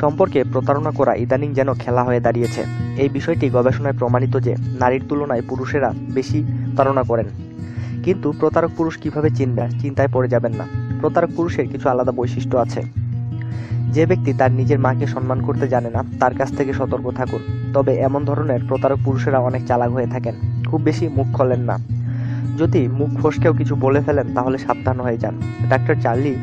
সম্পর্কে প্রতারণা করা ইদানিং যেন খেলা হয়ে দাঁড়িয়েছে। এই বিষয়টি গবেষণায় প্রমাণিত যে, নারীর তুলনায় পুরুষেরা বেশি প্রতারণা করেন। কিন্তু প্রতারক পুরুষ কীভাবে চিনবে, চিন্তায় পড়ে যাবেন না। প্রতারক পুরুষের কিছু আলাদা বৈশিষ্ট্য আছে। যে ব্যক্তি তার নিজের মাকে সম্মান করতে জানে না, তার কাছ থেকে সতর্ক থাকুন। তবে এমন ধরনের প্রতারক পুরুষেরা অনেক চালাক হয়ে থাকেন। খুব বেশি মুখ খোলেন না। যদি মুখ ফসকেও কিছু বলে ফেলেন, তাহলে সাবধান হয়ে যান। ডাক্তার চার্লি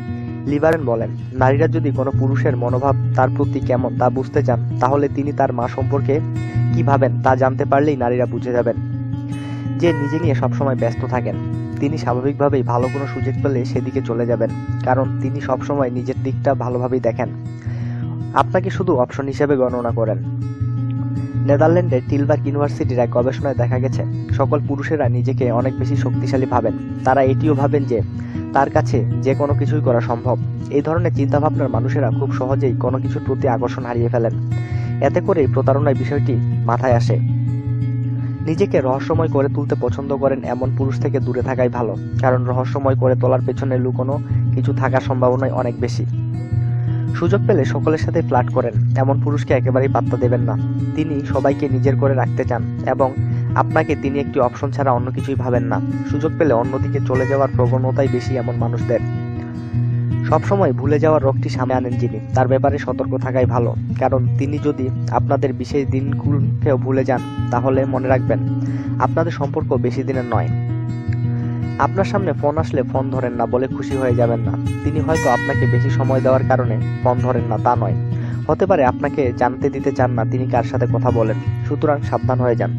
লিবারেন বলেন, নারীরা যদি কোনো পুরুষের মনোভাব তার প্রতি কেমন তা বুঝতে চান, তাহলে তিনি তার মা সম্পর্কে কি ভাবেন তা জানতে পারলেই নারীরা বুঝে যাবেন। যে নিজে নিয়ে সবসময় ব্যস্ত থাকেন, তিনি স্বাভাবিকভাবেই ভালো কোনো সুযোগ পেলে সেদিকে চলে যাবেন, কারণ তিনি সবসময় নিজের দিকটা ভালোভাবেই দেখেন। আপনাকে শুধু অপশন হিসেবে গণনা করেন। নেদারল্যান্ডের টিলবার্গ ইউনিভার্সিটির এক গবেষণায় দেখা গেছে, সকল পুরুষেরা নিজেকে অনেক বেশি শক্তিশালী ভাবেন। তারা এটিও ভাবেন যে তার কাছে যে কোনো কিছুই করা সম্ভব। এই ধরনের চিন্তাভাবনার মানুষেরা খুব সহজেই কোনো কিছুর প্রতি আকর্ষণ হারিয়ে ফেলেন। এতে করেই প্রতারণার বিষয়টি মাথায় আসে। নিজেকে রহস্যময় করে তুলতে পছন্দ করেন এমন পুরুষ থেকে দূরে থাকাই ভালো, কারণ রহস্যময় করে তোলার পেছনে লুকোনো কিছু থাকার সম্ভাবনাই অনেক বেশি। সুযোগ পেলে সকলের সাথে ফ্লার্ট করেন, এমন পুরুষকে একেবারেই পাত্তা দেবেন না। তিনি সবাইকে নিজের করে রাখতে চান এবং আপনাকে তিনি একটি অপশন ছাড়া অন্য কিছুই ভাবেন না। সুযোগ পেলে অন্যদিকে চলে যাওয়ার প্রবণতাই বেশি এমন মানুষদের। সবসময় ভুলে যাওয়ার রোগটি সামনে আনেন যিনি। তার ব্যাপারে সতর্ক থাকাই ভালো। কারণ তিনি যদি আপনাদের বিশেষ দিনগুলোকেও ভুলে যান, তাহলে মনে রাখবেন, আপনাদের সম্পর্ক বেশি দিনের নয়। আপনার সামনে ফোন আসলে ফোন ধরেন না বলে খুশি হয়ে যাবেন না। তিনি হয়তো আপনাকে বেশি সময় দেওয়ার কারণে ফোন ধরেন না, তা নয়। হতে পারে আপনাকে জানতে দিতে চান না, তিনি কার সাথে কথা বলেন। সুতরাং সাবধান হয়ে যান।